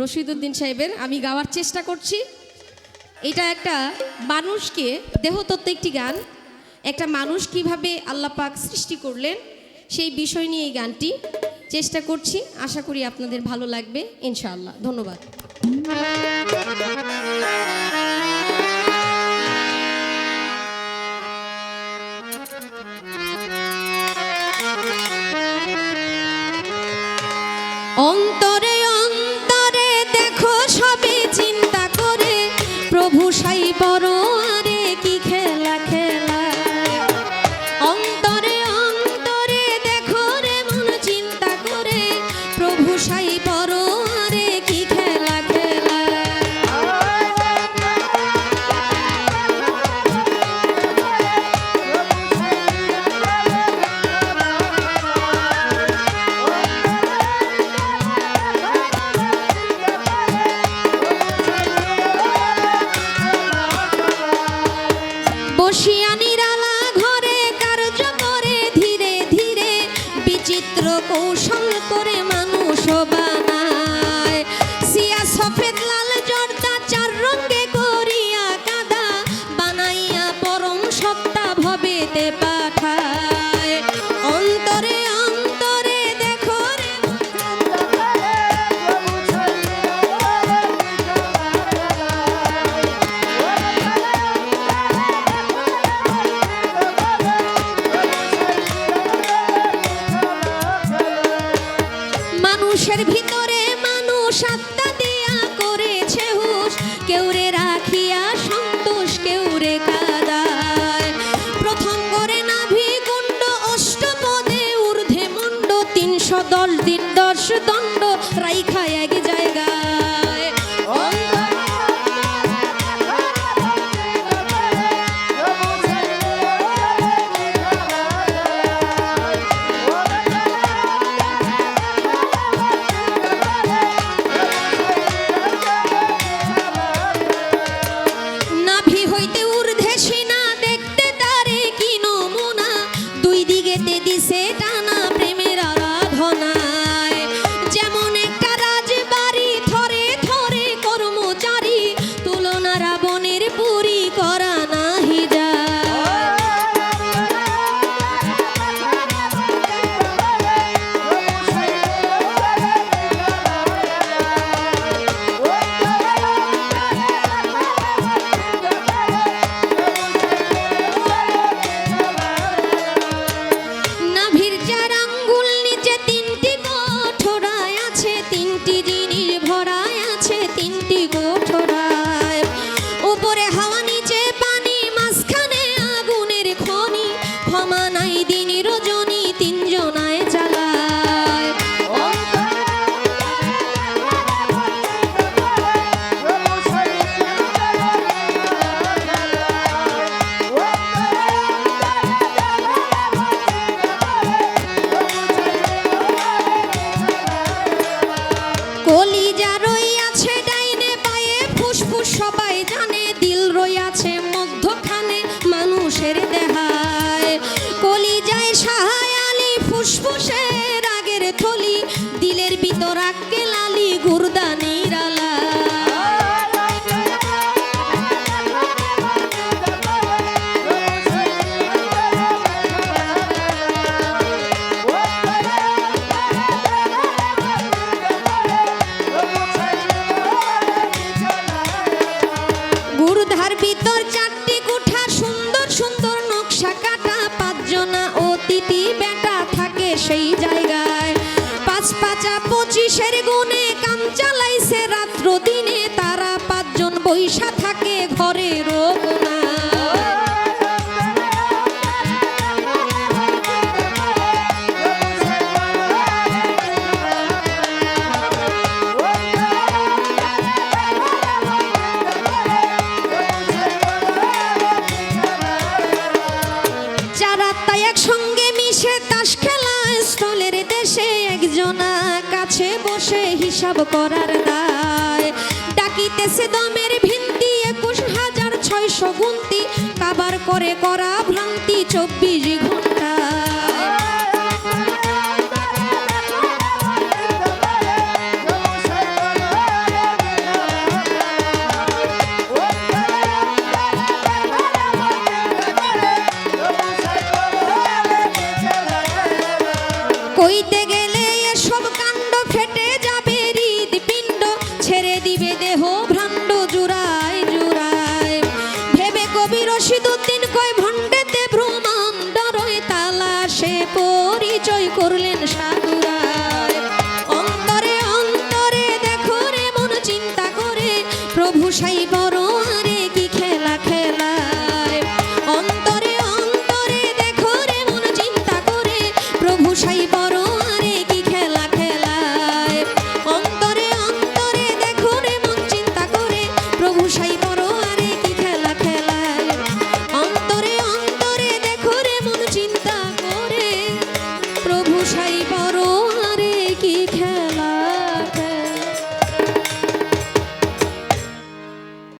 রশিদুদ্দিন সাহেবের, আমি গাওয়ার চেষ্টা করছি। এটা একটা মানুষকে, দেহতত্ত্ব একটি গান। একটা মানুষ কীভাবে আল্লাহ পাক সৃষ্টি করলেন, সেই বিষয় নিয়ে এই গানটি চেষ্টা করছি। আশা করি আপনাদের ভালো লাগবে, ইনশাআল্লাহ। ধন্যবাদ। অন্তরে অন্তরে দেখো সবে চিন্তা করে। প্রভু সাই বড় কৌশল করে মানুষ বানায়। সিয়া সফেদ, লাল জর্দা, চার রঙে করিয়া কাদা বানাইয়া পরম সত্তা ভবেতে পাঠায় আত্মা দিয়া কেউ রে রাখিয়া সন্তোষ, কেউ রে কাদায়। প্রথম করে নাভি কুণ্ড, অষ্টপদে ঊর্ধ্বে তিনশো দশ দিন দশ দণ্ড, রাইখা এক স্থলের দেশে একজনা কাছে বসে হিসাব করার দায়। ডাকিতেছে দমের ভিন্তি একুশ হাজার ছয়শো গুন্তি কাবার করে করা ভ্রান্তি চব্বিশ